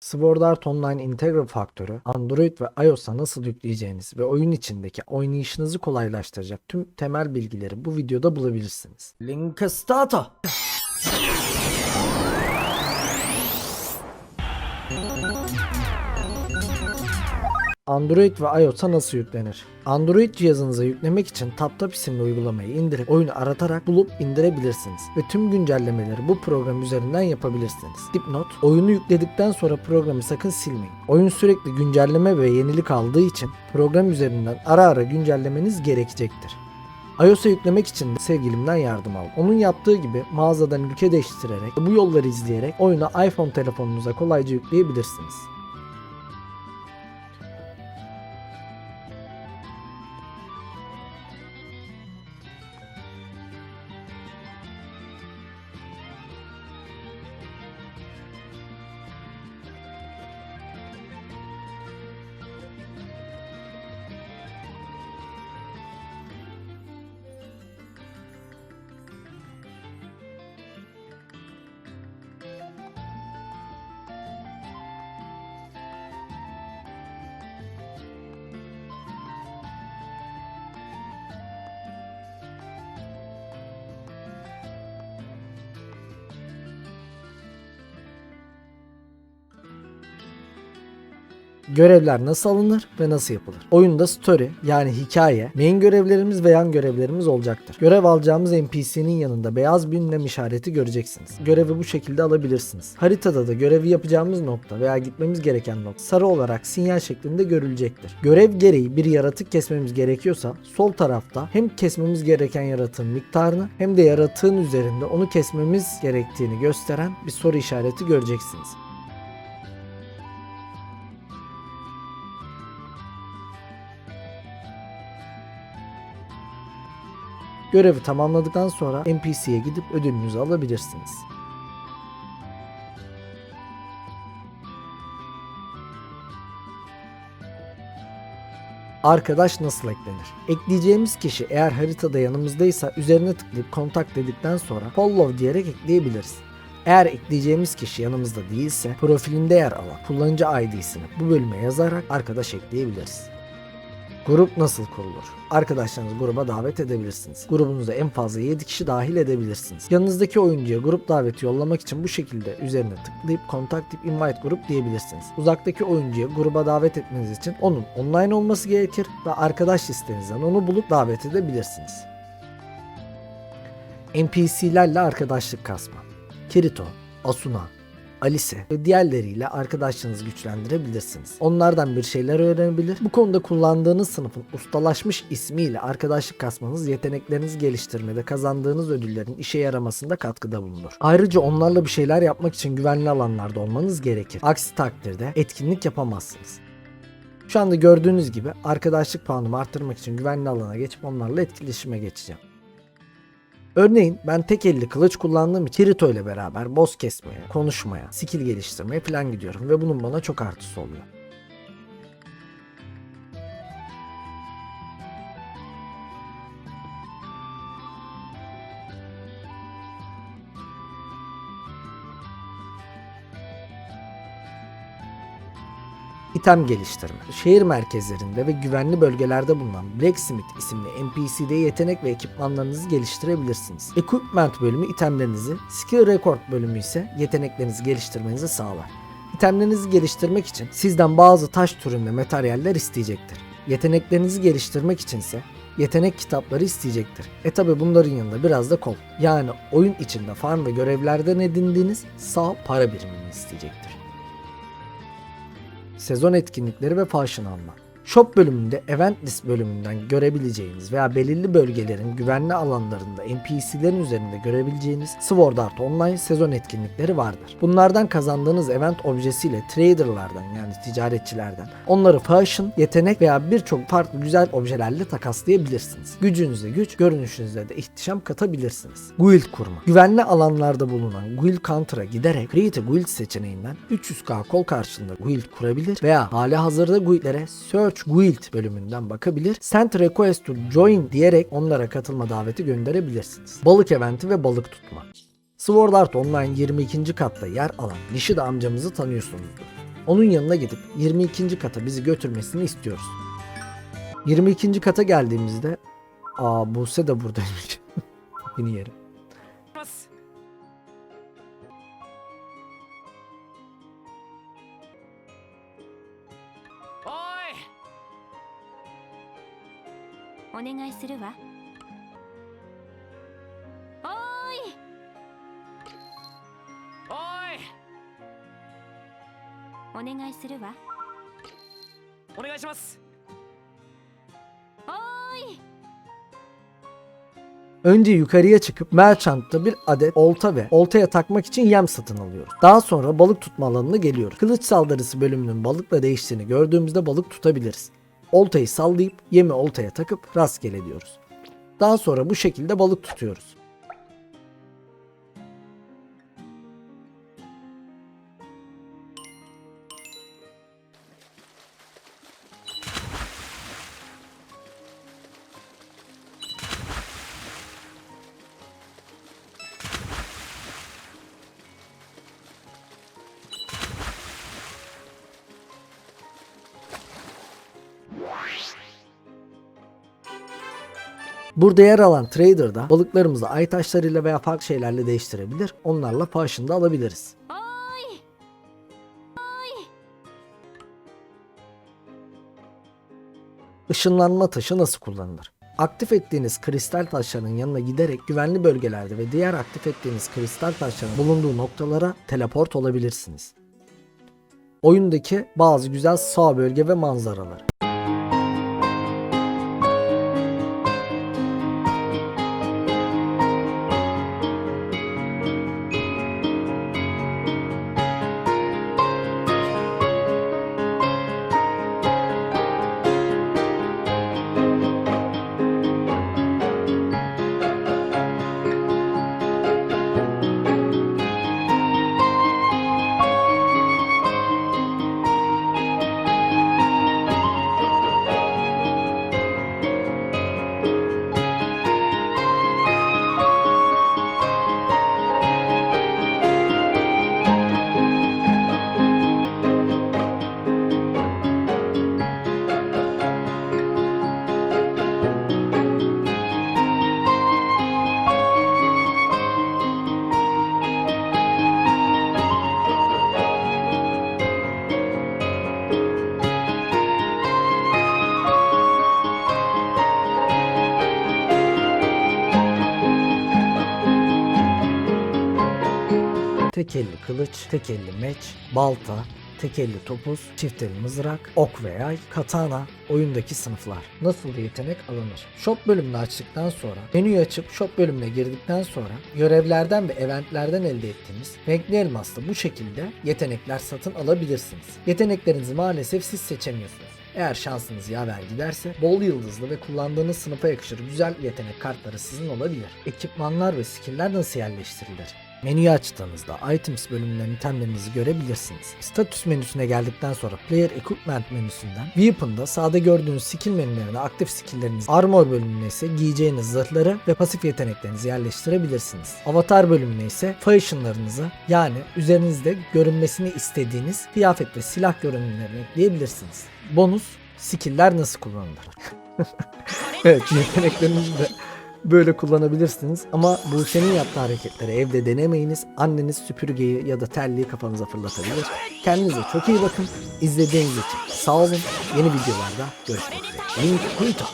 Sword Art Online Integral faktörü Android ve iOS'a nasıl yükleyeceğiniz ve oyun içindeki oynayışınızı kolaylaştıracak tüm temel bilgileri bu videoda bulabilirsiniz. Link stato. Android ve iOS'a nasıl yüklenir? Android cihazınıza yüklemek için TapTap isimli uygulamayı indirip oyunu aratarak bulup indirebilirsiniz ve tüm güncellemeleri bu program üzerinden yapabilirsiniz. Dipnot, oyunu yükledikten sonra programı sakın silmeyin. Oyun sürekli güncelleme ve yenilik aldığı için program üzerinden ara ara güncellemeniz gerekecektir. iOS'a yüklemek için de sevgilimden yardım aldım. Onun yaptığı gibi mağazadan ülke değiştirerek bu yolları izleyerek oyunu iPhone telefonunuza kolayca yükleyebilirsiniz. Görevler nasıl alınır ve nasıl yapılır? Oyunda story yani hikaye, main görevlerimiz ve yan görevlerimiz olacaktır. Görev alacağımız NPC'nin yanında beyaz bir ünlem işareti göreceksiniz. Görevi bu şekilde alabilirsiniz. Haritada da görevi yapacağımız nokta veya gitmemiz gereken nokta sarı olarak sinyal şeklinde görülecektir. Görev gereği bir yaratık kesmemiz gerekiyorsa sol tarafta hem kesmemiz gereken yaratığın miktarını hem de yaratığın üzerinde onu kesmemiz gerektiğini gösteren bir soru işareti göreceksiniz. Görevi tamamladıktan sonra NPC'ye gidip ödülünüzü alabilirsiniz. Arkadaş nasıl eklenir? Ekleyeceğimiz kişi eğer haritada yanımızdaysa üzerine tıklayıp kontak dedikten sonra follow diyerek ekleyebiliriz. Eğer ekleyeceğimiz kişi yanımızda değilse profilinde yer alan kullanıcı ID'sini bu bölüme yazarak arkadaş ekleyebiliriz. Grup nasıl kurulur? Arkadaşlarınızı gruba davet edebilirsiniz. Grubunuza en fazla 7 kişi dahil edebilirsiniz. Yanınızdaki oyuncuya grup daveti yollamak için bu şekilde üzerine tıklayıp contact tip invite grup diyebilirsiniz. Uzaktaki oyuncuya gruba davet etmeniz için onun online olması gerekir ve arkadaş listenizden onu bulup davet edebilirsiniz. NPC'lerle arkadaşlık kasma. Kirito, Asuna, Alice ve diğerleriyle arkadaşlığınızı güçlendirebilirsiniz. Onlardan bir şeyler öğrenebilir. Bu konuda kullandığınız sınıfın ustalaşmış ismiyle arkadaşlık kasmanız yeteneklerinizi geliştirmede kazandığınız ödüllerin işe yaramasında katkıda bulunur. Ayrıca onlarla bir şeyler yapmak için güvenli alanlarda olmanız gerekir. Aksi takdirde etkinlik yapamazsınız. Şu anda gördüğünüz gibi arkadaşlık puanımı arttırmak için güvenli alana geçip onlarla etkileşime geçeceğim. Örneğin ben tek elli kılıç kullandığım için Kirito ile beraber boss kesmeye, konuşmaya, skill geliştirmeye falan gidiyorum ve bunun bana çok artısı oluyor. İtem geliştirme. Şehir merkezlerinde ve güvenli bölgelerde bulunan Blacksmith isimli NPC'de yetenek ve ekipmanlarınızı geliştirebilirsiniz. Equipment bölümü itemlerinizi, Skill Record bölümü ise yeteneklerinizi geliştirmenizi sağlar. İtemlerinizi geliştirmek için sizden bazı taş türünde materyaller isteyecektir. Yeteneklerinizi geliştirmek içinse yetenek kitapları isteyecektir. E tabi bunların yanında biraz da kol. Yani oyun içinde farm ve görevlerden edindiğiniz sağ para birimini isteyecektir sezon etkinlikleri ve fashion alma. Shop bölümünde Event List bölümünden görebileceğiniz veya belirli bölgelerin güvenli alanlarında NPC'lerin üzerinde görebileceğiniz Sword Art Online sezon etkinlikleri vardır. Bunlardan kazandığınız event objesiyle traderlardan yani ticaretçilerden onları fashion, yetenek veya birçok farklı güzel objelerle takaslayabilirsiniz. Gücünüze güç, görünüşünüze de ihtişam katabilirsiniz. Guild kurma. Güvenli alanlarda bulunan Guild Counter'a giderek Create a Guild seçeneğinden 300k kol karşılığında guild kurabilir veya hali hazırda guildlere Search Guild bölümünden bakabilir. Send request to join diyerek onlara katılma daveti gönderebilirsiniz. Balık eventi ve balık tutma. Sword Art Online 22. katta yer alan Nishida amcamızı tanıyorsunuzdur. Onun yanına gidip 22. kata bizi götürmesini istiyoruz. 22. kata geldiğimizde aa Buse de buradaymış. Yeni yeri. お願いするわおーいおいお願いするわお願いします。 おーい Önce yukarıya çıkıp Merchant'ta bir adet olta ve oltaya takmak için yem satın alıyoruz. Daha sonra balık tutma alanına geliyoruz. Kılıç saldırısı bölümünün balıkla değiştiğini gördüğümüzde balık tutabiliriz. Oltayı sallayıp yemi oltaya takıp rastgele diyoruz. Daha sonra bu şekilde balık tutuyoruz. Burada yer alan trader'da balıklarımızı ay taşlarıyla veya farklı şeylerle değiştirebilir. Onlarla da alabiliriz. Işınlanma taşı nasıl kullanılır? Aktif ettiğiniz kristal taşların yanına giderek güvenli bölgelerde ve diğer aktif ettiğiniz kristal taşların bulunduğu noktalara teleport olabilirsiniz. Oyundaki bazı güzel sağ bölge ve manzaralar. Tek elli kılıç, tek elli meç, balta, tek elli topuz, çift elli mızrak, ok ve yay, katana, oyundaki sınıflar. Nasıl yetenek alınır? Shop bölümünü açtıktan sonra, menüyü açıp shop bölümüne girdikten sonra görevlerden ve eventlerden elde ettiğiniz renkli elmasla bu şekilde yetenekler satın alabilirsiniz. Yeteneklerinizi maalesef siz seçemiyorsunuz. Eğer şansınız yaver giderse bol yıldızlı ve kullandığınız sınıfa yakışır güzel yetenek kartları sizin olabilir. Ekipmanlar ve skill'ler nasıl yerleştirilir? Menüyü açtığınızda Items bölümünden itemlerinizi görebilirsiniz. Status menüsüne geldikten sonra Player Equipment menüsünden Weapon'da sağda gördüğünüz skill menülerine aktif skilllerinizi, Armor bölümüne ise giyeceğiniz zırhları ve pasif yeteneklerinizi yerleştirebilirsiniz. Avatar bölümüne ise fashionlarınızı yani üzerinizde görünmesini istediğiniz kıyafet ve silah görünümlerini ekleyebilirsiniz. Bonus skill'ler nasıl kullanılır? evet yeteneklerinizi de böyle kullanabilirsiniz ama Buşe'nin yaptığı hareketleri evde denemeyiniz. Anneniz süpürgeyi ya da terliği kafanıza fırlatabilir. Kendinize çok iyi bakın. İzlediğiniz için sağ olun. Yeni videolarda görüşmek üzere. Link Kuito.